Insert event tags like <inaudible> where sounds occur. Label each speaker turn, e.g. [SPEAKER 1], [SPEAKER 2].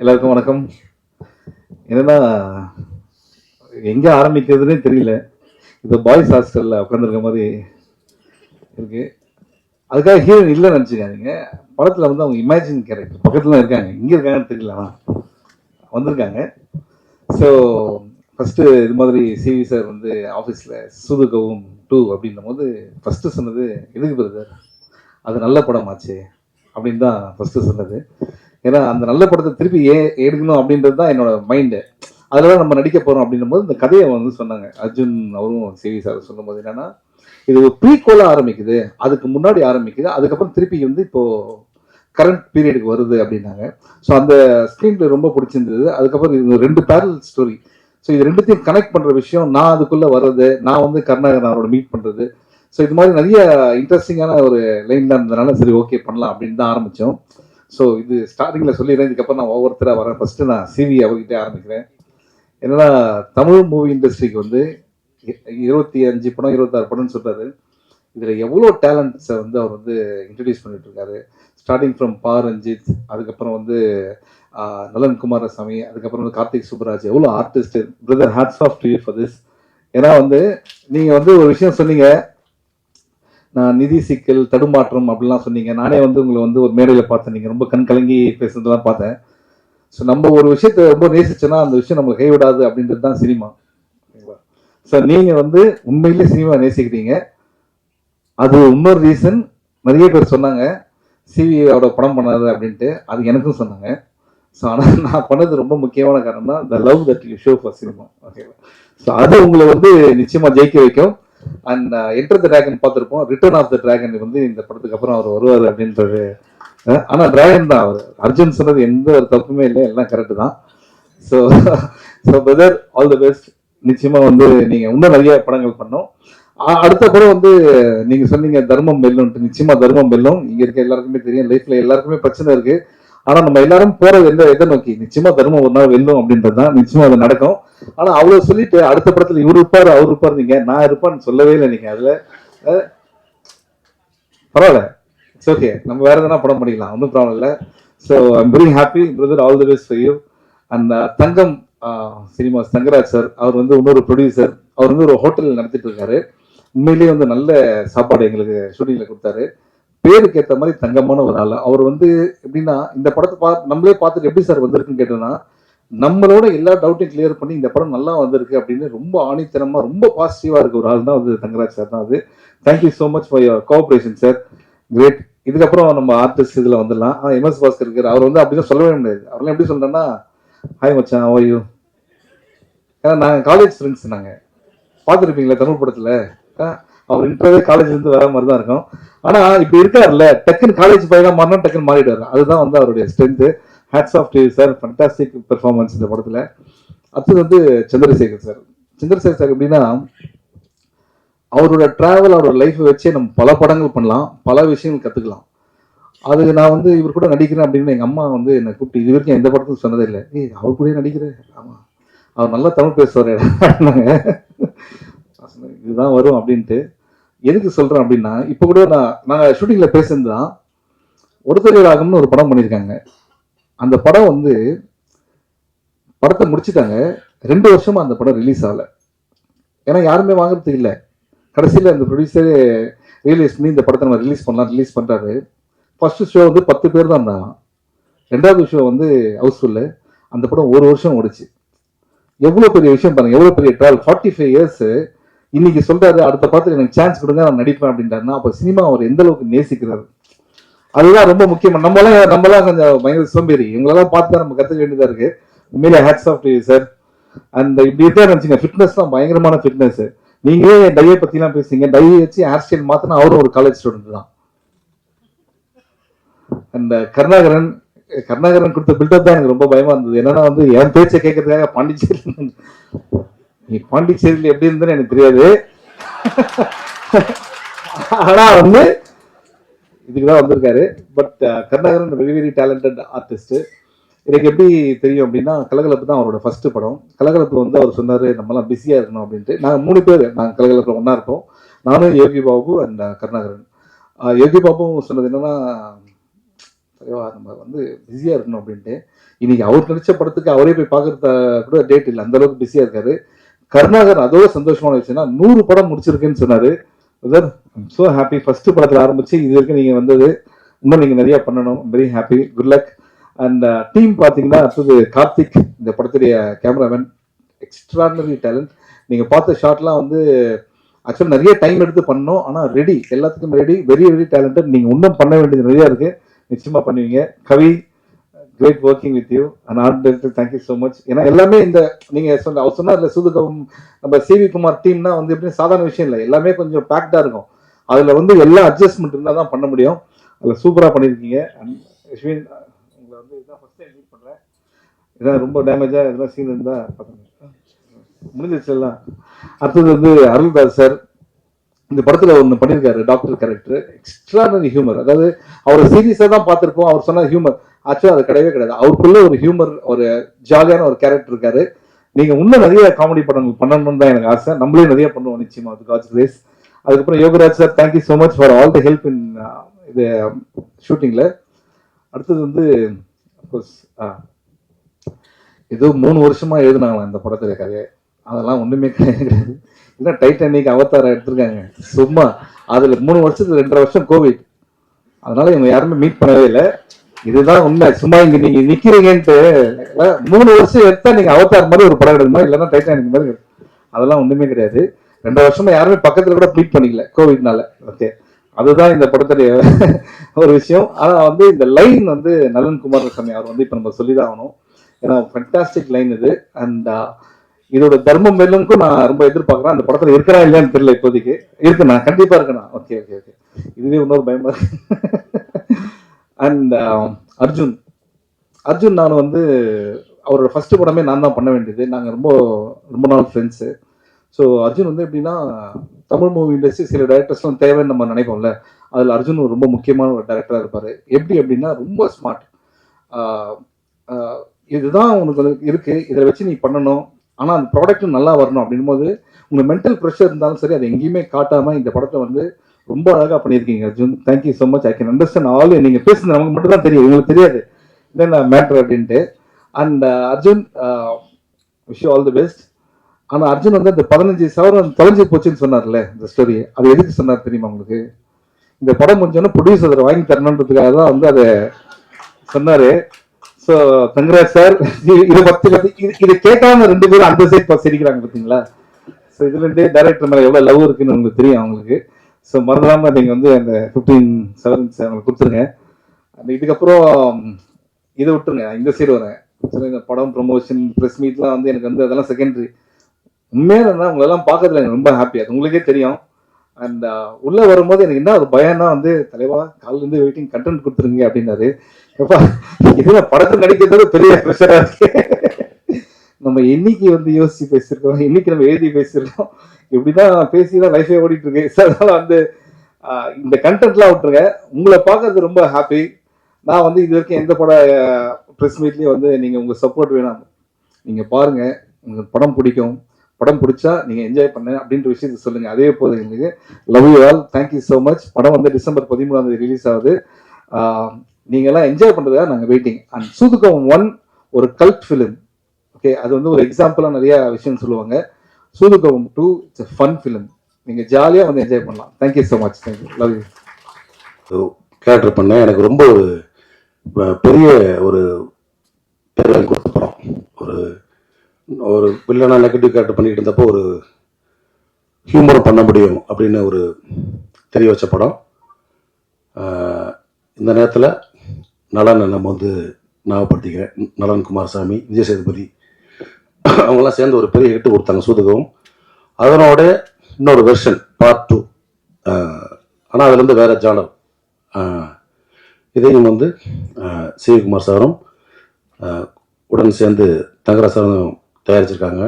[SPEAKER 1] எல்லாருக்கும் வணக்கம். என்னன்னா எங்கே ஆரம்பிக்கிறதுனே தெரியல. இப்போ பாய்ஸ் ஹாஸ்டலில் உட்காந்துருக்க மாதிரி இருக்குது அதுக்காக ஹீரோயின் இல்லைன்னு நினச்சிக்காதீங்க. படத்தில் வந்து அவங்க இமேஜின் கேரக்டர் பக்கத்தில் தான் இருக்காங்க. இங்கே இருக்காங்கன்னு தெரியலண்ணா வந்திருக்காங்க. ஸோ ஃபஸ்ட்டு இது மாதிரி சிவி சார் வந்து ஆஃபீஸில் சூதுகவும் டூ அப்படின்னும் போது ஃபஸ்ட்டு சொன்னது எதுக்கு பிரதர் அது நல்ல படமாச்சு அப்படின்னு தான் ஃபஸ்ட்டு சொன்னது. ஏன்னா அந்த நல்ல படத்தை திருப்பி ஏ எடுக்கணும் அப்படின்றது தான் என்னோட மைண்டு அதில் தான் நம்ம நடிக்க போகிறோம் அப்படின்னும் போது இந்த கதையை வந்து சொன்னாங்க. அர்ஜுன் அவரும் சிவி சார் சொல்லும்போது என்னன்னா இது ஒரு ப்ரீகோலாக ஆரம்பிக்குது அதுக்கு முன்னாடி ஆரம்பிக்குது அதுக்கப்புறம் திருப்பி வந்து இப்போ கரண்ட் பீரியடுக்கு வருது அப்படின்னாங்க. ஸோ அந்த ஸ்க்ரீன் ரொம்ப பிடிச்சிருந்தது. அதுக்கப்புறம் இது ரெண்டு பேரல் ஸ்டோரி ஸோ இது ரெண்டுத்தையும் கனெக்ட் பண்ணுற விஷயம் நான் அதுக்குள்ளே வர்றது நான் வந்து கருணாகரன் அவரோட மீட் பண்ணுறது ஸோ இது மாதிரி நிறைய இன்ட்ரெஸ்டிங்கான ஒரு லைன் தான் இருந்ததுனால சரி ஓகே பண்ணலாம் அப்படின்னு தான் ஆரம்பித்தோம் ஸோ இது ஸ்டார்டிங்கில் சொல்லிடுறேன் இதுக்கப்புறம் நான் ஒவ்வொருத்தராக வரேன். ஃபஸ்ட்டு நான் சிவி அவர்கிட்ட ஆரம்பிக்கிறேன். என்னன்னா தமிழ் மூவி இண்டஸ்ட்ரிக்கு வந்து இருபத்தி அஞ்சு படம் இருபத்தாறு படம்னு சொல்கிறாரு இதில் எவ்வளோ டேலண்ட்ஸை வந்து அவர் வந்து இன்ட்ரடியூஸ் பண்ணிட்டு இருக்காரு ஸ்டார்டிங் ஃப்ரம் பா ரஞ்சித் அதுக்கப்புறம் வந்து நலன் குமாரசாமி அதுக்கப்புறம் வந்து கார்த்திக் சுப்ராஜ் எவ்வளோ artist brother hats off TV for this ஏன்னா வந்து நீங்கள் வந்து ஒரு விஷயம் சொன்னீங்க நான் நிதி சிக்கல் தடுமாற்றம் அப்படிலாம் சொன்னீங்க. நானே வந்து உங்களை வந்து ஒரு மேடையில் பார்த்தேன். நீங்கள் ரொம்ப கண் கலங்கி பேசுறதெல்லாம் பார்த்தேன். ஸோ நம்ம ஒரு விஷயத்தை ரொம்ப நேசிச்சோன்னா அந்த விஷயம் நம்மளை கைவிடாது அப்படின்றது தான் சினிமா. ஓகேங்களா ஸோ நீங்கள் வந்து உண்மையிலே சினிமா நேசிக்கிறீங்க. அது இன்னொரு ரீசன் நிறைய பேர் சொன்னாங்க சிவியோட படம் பண்ணாது அப்படின்ட்டு. அது எனக்கும் சொன்னாங்க. ஸோ ஆனால் நான் பண்ணது ரொம்ப முக்கியமான காரணம் தான் the love that you show for cinema ஓகேவா ஸோ அது உங்களை வந்து நிச்சயமாக ஜெயிக்க வைக்கும். அண்ட் என்டர் த டிராகன் பார்த்துருப்போம். ரிட்டர்ன் ஆஃப் த டிராகன் வந்து இந்த படத்துக்கு அப்புறம் அவர் வருவார் அப்படின்றது. ஆனால் ஆனா டிராகன் தான் அவர். அர்ஜுன் சொன்னது எந்த ஒரு தப்புமே இல்லை. எல்லாம் கரெக்டு தான். So so brother all the best நிச்சயமா வந்து நீங்க இன்னும் நிறைய படங்கள் பண்ணோம். அடுத்த படம் வந்து நீங்க சொன்னீங்க தர்மம் வெல்லும்ட்டு நிச்சயமா தர்மம் வெல்லும். இங்க இருக்க எல்லாருக்குமே தெரியும். லைஃப்ல எல்லாருக்குமே பிரச்சனை இருக்கு. ஆனா நம்ம எல்லாரும் போறது எந்த எதை நோக்கி? நிச்சயமா தர்மம் ஒரு நாள் வெல்லும் அப்படின்றது தான் நிச்சயமா அது நடக்கும். ஆனா அவ்வளவு சொல்லிட்டு அடுத்த படத்துல இவர் இருப்பாரு அவர் இருப்பாரு நீங்க நான் இருப்பான்னு சொல்லவே இல்லை நீங்க அதுல. பரவாயில்ல. இட்ஸ் ஓகே நம்ம வேற எதனா படம் பண்ணிக்கலாம். ஒன்றும் ப்ராப்ளம் இல்லை. So I'm very happy brother all the best for you and Thangam cinemas Thangaraj sir அவர் வந்து இன்னொரு ப்ரொடியூசர் அவர் வந்து ஒரு ஹோட்டல் நடத்திட்டு இருக்காரு. உண்மையிலேயே வந்து நல்ல சாப்பாடு எங்களுக்கு ஷூட்டிங்ல கொடுத்தாரு. பேருக்கு ஏற்ற மாதிரி தங்கமான ஒரு ஆள். அவர் வந்து எப்படின்னா இந்த படத்தை பார்த்து நம்மளே பார்த்துட்டு எப்படி சார் வந்திருக்குன்னு கேட்டோம்னா நம்மளோட எல்லா டவுட்டையும் கிளியர் பண்ணி இந்த படம் நல்லா வந்திருக்கு அப்படின்னு ரொம்ப ஆணித்தனமாக ரொம்ப பாசிட்டிவாக இருக்க ஒரு ஆள் தான் வந்து தங்கராஜ் சார் தான் அது. Thank you so much for your cooperation sir great இதுக்கப்புறம் நம்ம ஆர்டிஸ்ட் இதில் வந்துடலாம். ஆனால் எம்எஸ் பாஸ்கர் இருக்கார். அவர் வந்து அப்படிதான் சொல்லவே முடியாது. அவரெல்லாம் எப்படி சொல்கிறேன்னா ஹாய் மச்சான் how ஏன்னா நாங்கள் காலேஜ் ஃப்ரெண்ட்ஸ் நாங்கள் பார்த்துருப்பீங்களா தமிழ் படத்தில்? அவர் இன்டர்வே காலேஜ்ல இருந்து வர மாதிரி தான் இருக்கும். ஆனால் இப்போ இருக்காருல்ல டக்குன்னு காலேஜ் பையனா மாறினா டக்குன்னு மாறிடுவாரு. அதுதான் வந்து அவருடைய strength hats off to sir fantastic performance இந்த படத்தில். அடுத்தது வந்து சந்திரசேகர் சார் சந்திரசேகர் சார் எப்படின்னா அவரோட டிராவல் அவரோட லைஃப்பை வச்சே நம்ம பல படங்கள் பண்ணலாம். பல விஷயங்கள் கற்றுக்கலாம் அது நான் வந்து இவர் கூட நடிக்கிறேன் அப்படின்னு எங்கள் அம்மா வந்து என்னை கூப்பிட்டு இது வரைக்கும் எந்த படத்துக்கும் சொன்னதே இல்லை. ஏய் அவர் கூட நடிக்கிறேன் ஆமாம் அவர் நல்லா தமிழ் பேசுவார் <laughs> இதுதான் வரும் அப்படின்ட்டு. எதுக்கு சொல்கிறேன் அப்படின்னா இப்போ கூட நான் நாங்கள் ஷூட்டிங்கில் பேசியிருந்தான் தான் ஒருத்தர் ராகம்னு ஒரு படம் பண்ணியிருக்காங்க. அந்த படம் வந்து படத்தை முடிச்சுட்டாங்க. ரெண்டு வருஷமா அந்த படம் ரிலீஸ் ஆகலை. ஏன்னா யாருமே வாங்குறது இல்லை. கடைசியில் அந்த ப்ரொடியூசரே ரியலைஸ் பண்ணி இந்த படத்தை நம்ம ரிலீஸ் பண்ணலாம் ரிலீஸ் பண்ணுறாரு ஃபர்ஸ்ட் ஷோ வந்து பத்து பேர் தான் இருந்தாங்க. ரெண்டாவது ஷோ வந்து ஹவுஸ்ஃபுல்லு அந்த படம் ஒரு வருஷம் ஓடிச்சு. எவ்வளோ பெரிய விஷயம் பாருங்கள் எவ்வளோ பெரிய ட்ராவல் ஃபார்ட்டி ஃபைவ் இயர்ஸு இன்னைக்கு சொல்றாரு அடுத்த படத்துல எனக்கு சான்ஸ் கொடுங்க நான் நடிப்பேன் அப்படின்றாருன்னா அப்போ சினிமா அவர் எந்த அளவுக்கு நேசிக்கிறாரு? அதுதான் ரொம்ப முக்கியமா. நம்மளாம் நம்மளாம் கொஞ்சம் பயங்கர சோம்பேறி. இவங்களெல்லாம் பார்த்து தான் நம்ம கற்றுக்க வேண்டியதா இருக்கு. உண்மையிலே ஹேட்ஸ் ஆஃப் டு சார் அந்த இப்படி இருக்கா நினச்சிங்க ஃபிட்னஸ் தான் பயங்கரமான ஃபிட்னஸ் நீங்களே டையை பற்றிலாம் பேசுறீங்க. டையை வச்சு ஹேர் ஸ்டைல் மாத்தினா அவரும் ஒரு காலேஜ் ஸ்டூடெண்ட் தான். அந்த கருணாகரன் கருணாகரன் கொடுத்த பில்டப் தான் எனக்கு ரொம்ப பயமா இருந்தது. என்னன்னா வந்து என் பேச்சை கேட்கறதுக்காக பாண்டிச்சேரி நீ பாண்டிச்சேரியில் எப்படி இருந்தேன்னு எனக்கு தெரியாது. ஆனால் வந்து இதுக்கு தான் வந்திருக்காரு but uh, Karunakaran very very talented artist எனக்கு எப்படி தெரியும் அப்படின்னா கலகலப்பு தான் அவரோட ஃபர்ஸ்ட் படம். கலகலப்பு வந்து அவர் சொன்னார் நம்மலாம் பிஸியாக இருக்கணும் அப்படின்ட்டு. நாங்கள் மூணு பேர் நாங்கள் கலகலப்பில் ஒன்றா இருப்போம். நானும் யோகி பாபு அண்ட் uh, கருணாகரன். யோகி பாபு சொன்னது என்னன்னா நம்ம வந்து பிஸியாக இருக்கணும் அப்படின்ட்டு. இன்னைக்கு அவர் நடிச்ச படத்துக்கு அவரே போய் பார்க்குறத கூட டேட் இல்லை. அந்தளவுக்கு பிஸியாக இருக்காரு. கருணாகர் அதோட சந்தோஷமான விஷயம்னா நூறு படம் முடிச்சிருக்குன்னு சொன்னாரு. பிரதர் ஸோ ஹாப்பி ஃபர்ஸ்ட் படத்தில் ஆரம்பிச்சு இது வரைக்கும் நீங்கள் வந்தது. இன்னும் நீங்கள் நிறைய பண்ணணும். Very happy good luck and team பார்த்தீங்கன்னா அடுத்தது கார்த்திக் இந்த படத்துடைய கேமராமேன் எக்ஸ்ட்ராடனரி டேலண்ட் நீங்கள் பார்த்த ஷாட்லாம் வந்து ஆக்சுவலாக நிறைய டைம் எடுத்து பண்ணோம். ஆனால் ரெடி எல்லாத்துக்கும் ரெடி வெரி வெரி டேலண்டட் நீங்கள் இன்னும் பண்ண வேண்டியது நிறையா இருக்குது நிச்சயமாக பண்ணுவீங்க. Kavi great working with you and art director thank you so much ஏன்னா எல்லாமே இந்த நீங்கள் சொன்ன அவர் சொன்னார் இல்லை சுதுகம் நம்ம சிவி குமார் டீம்னா வந்து எப்படி சாதாரண விஷயம் இல்லை. எல்லாமே கொஞ்சம் பேக்டாக இருக்கும். அதில் வந்து எல்லா அட்ஜஸ்ட்மெண்ட் இருந்தால் தான் பண்ண முடியும். அதில் சூப்பராக பண்ணியிருக்கீங்க அண்ட் அஸ்வின் உங்களை வந்து இதான் ஃபஸ்ட் டைம் மீட் பண்ணுறேன் இதான் ரொம்ப டேமேஜாக இதெல்லாம் சீன் இருந்தால் பார்த்துங்க முடிஞ்சிச்சு எல்லாம். அடுத்தது வந்து அருள்தாஸ் சார். இந்த படத்துல ஒன்று பண்ணியிருக்காரு டாக்டர் கேரக்டர் எக்ஸ்ட்ரானரி ஹியூமர் அதாவது அவர் சீரியஸாக தான் பார்த்துருப்போம். அவர் சொன்ன ஹியூமர் ஆக்சுவலாக அது கிடையவே கிடையாது. அவருக்குள்ள ஒரு ஹியூமர் ஒரு ஜாலியான ஒரு கேரக்டர் இருக்காரு. நீங்க இன்னும் நிறைய காமெடி படங்கள் பண்ணணும்னு தான் எனக்கு ஆசை. நம்மளே நிறைய பண்ணுவோம் நிச்சயமா அது காட்ஸ் ரேஸ் அதுக்கப்புறம் Yogaraj sir thank you so much for all the help in இது um, ஷூட்டிங்கில் அடுத்தது வந்து அஃப்கோர்ஸ் ஏதோ மூணு வருஷமா எழுதுனாங்களா இந்த படத்துல கதையை. அதெல்லாம் ஒன்றுமே <laughs> கிடையாது. இல்லை டைட்டானிக் அவதாரம் எடுத்திருக்காங்க? சும்மா. அதில் மூணு வருஷத்துக்கு ரெண்டரை வருஷம் கோவிட் அதனால இவங்க யாருமே மீட் பண்ணவே இல்லை. இதுதான் உண்மை. சும்மா இங்க நீங்க நிக்கிறீங்கன்ட்டு. மூணு வருஷம் எடுத்தா நீங்க அவதார் மாதிரி ஒரு படம் எடுக்கணுமா? இல்லைன்னா டைட்டானிக் மாதிரி அதெல்லாம் ஒண்ணுமே கிடையாது. ரெண்டு வருஷமா யாருமே பக்கத்துல கூட மீட் பண்ணிக்கல கோவிட்னால ஓகே அதுதான் இந்த படத்துடைய <laughs> ஒரு விஷயம். ஆனா வந்து இந்த லைன் வந்து நலன் குமாரசாமி அவர் வந்து இப்ப நம்ம சொல்லிதான் ஆகணும். ஏன்னா ஃபண்டாஸ்டிக் லைன் இது. அண்ட் இதோட தர்மம் மேலுக்கும் நான் ரொம்ப எதிர்பார்க்கறேன். அந்த படத்துல இருக்கிறா இல்லையான்னு தெரியல இப்போதைக்கு. இருக்குண்ணா கண்டிப்பா இருக்குண்ணா ஓகே ஓகே ஓகே இதுவே இன்னொரு பயமா அண்ட் um, அர்ஜுன். அர்ஜுன் நான் வந்து அவரோட ஃபர்ஸ்ட் படமே நான் தான் பண்ண வேண்டியது. நாங்கள் ரொம்ப ரொம்ப நாள் ஃப்ரெண்ட்ஸு ஸோ அர்ஜுன் வந்து எப்படின்னா தமிழ் மூவி இண்டஸ்ட்ரி சில டேரக்டர்ஸ்லாம் தேவைன்னு நம்ம நினைப்போம்ல. அதில் அர்ஜுன் ஒரு ரொம்ப முக்கியமான ஒரு டேரக்டராக இருப்பார். எப்படி அப்படின்னா ரொம்ப ஸ்மார்ட் இதுதான் உனக்கு இருக்குது இருக்கு. இதை வச்சு நீ பண்ணணும். ஆனால் அந்த ப்ராடக்ட்டும் நல்லா வரணும் அப்படின்னும் போது உங்கள் மென்டல் ப்ரெஷர் இருந்தாலும் சரி அதை எங்கேயுமே காட்டாமல் இந்த படத்தை வந்து ரொம்ப அழகாக பண்ணியிருக்கீங்க Arjun. Thank you so much I can understand all நீங்கள் பேசுனது நமக்கு மட்டும் தான் தெரியும். உங்களுக்கு தெரியாது. என்ன மேட்ரு அப்படின்ட்டு. And uh, Arjun wish all the best ஆனால் அர்ஜுன் வந்து அந்த பதினஞ்சு சவரம் தொலைஞ்சு போச்சுன்னு சொன்னார்ல இந்த ஸ்டோரி அது எதுக்கு சொன்னார் தெரியுமா உங்களுக்கு? இந்த படம் முடிஞ்சோன்னா ப்ரொடியூசர் அதை வாங்கி தரணுன்றதுக்காக தான் வந்து அதை சொன்னார். ஸோ தங்கராஜ் சார் இதை பத்தி பத்தி இது இதை கேட்காம ரெண்டு பேரும் அந்த சைட் சிரிக்கிறாங்க பார்த்தீங்களா ஸோ இதுல இருந்தே டேரக்டர் மேலே எவ்வளோ லவ் இருக்குன்னு உங்களுக்கு தெரியும் அவங்களுக்கு. ஸோ மறந்துடாம நீங்கள் வந்து அந்த ஃபிஃப்டீன் செவன்ஸ் அவங்களுக்கு கொடுத்துருங்க. அந்த இதுக்கப்புறம் இதை விட்டுருங்க. இந்த சைடு வரேன். இந்த படம் ப்ரொமோஷன் ப்ரெஸ் மீட்லாம் வந்து எனக்கு வந்து அதெல்லாம் செகண்டரி உண்மையாக இருந்தால் உங்களெல்லாம் பார்க்கறதுல எனக்கு ரொம்ப ஹாப்பி அது உங்களுக்கே தெரியும். அண்ட் உள்ளே வரும்போது எனக்கு என்ன அது பயம்னா வந்து தலைவா காலிலேருந்து இருந்து வெயிட்டிங் கண்டென்ட் கொடுத்துருங்க அப்படின்னாரு. எப்பா இதில் படத்தில் நடிக்கிறது பெரிய ப்ரெஷராக இருக்கு. நம்ம என்னைக்கு வந்து யோசிச்சு பேசியிருக்கோம்? இன்னைக்கு நம்ம எழுதி பேசியிருக்கோம்? இப்படி தான் பேசி தான் லைஃபே ஓடிட்டு இருக்கு சார் அதனால் வந்து இந்த கண்டென்ட்லாம் விட்டுருங்க. உங்களை பார்க்கறது ரொம்ப ஹாப்பி நான் வந்து இது வரைக்கும் எந்த பட ப்ரெஸ் மீட்லேயும் வந்து நீங்கள் உங்கள் சப்போர்ட் வேணாம். நீங்கள் பாருங்கள் உங்களுக்கு படம் பிடிக்கும். படம் பிடிச்சா நீங்கள் என்ஜாய் பண்ண அப்படின்ற விஷயத்த சொல்லுங்க. அதே போது எங்களுக்கு love you all thank you so much படம் வந்து டிசம்பர் பதிமூணாம் தேதி ரிலீஸ் ஆகுது. நீங்கள்லாம் என்ஜாய் பண்ணுறதா நாங்கள் வெயிட்டிங் அண்ட் சூதுகம் ஒன் ஒரு கல்ட் ஃபிலிம் ஓகே அது வந்து ஒரு எக்ஸாம்பிளாக நிறையா விஷயம் சொல்லுவாங்க. சூதுகம் டூ இட்ஸ் ஃபன் ஃபிலிம் நீங்கள் ஜாலியாக வந்து என்ஜாய் பண்ணலாம். Thank you so much thank you love you
[SPEAKER 2] character பண்ணேன் எனக்கு ரொம்ப ஒரு பெரிய ஒரு பேர் கொடுத்த படம். ஒரு ஒரு வில்லனா நெகட்டிவ் கேரக்டர் பண்ணிட்டு இருந்தப்போ ஒரு ஹியூமர் பண்ண முடியும் அப்படின்னு ஒரு தெரிய வச்ச படம். இந்த நேரத்தில் நலன் நம்ம வந்து ஞாபகப்படுத்திக்கிறேன். நலன் குமாரசாமி விஜய் சேதுபதி அவங்களாம் சேர்ந்து ஒரு பெரிய ஹிட்டு கொடுத்தாங்க சூதுகவும் அதனோட இன்னொரு வெர்ஷன் பார்ட் டூ ஆனால் அதுலேருந்து வேற ஜானர் இதையும் வந்து சிவகுமார் சாரும் உடன் சேர்ந்து தங்கராஜ் சாரும் தயாரிச்சிருக்காங்க.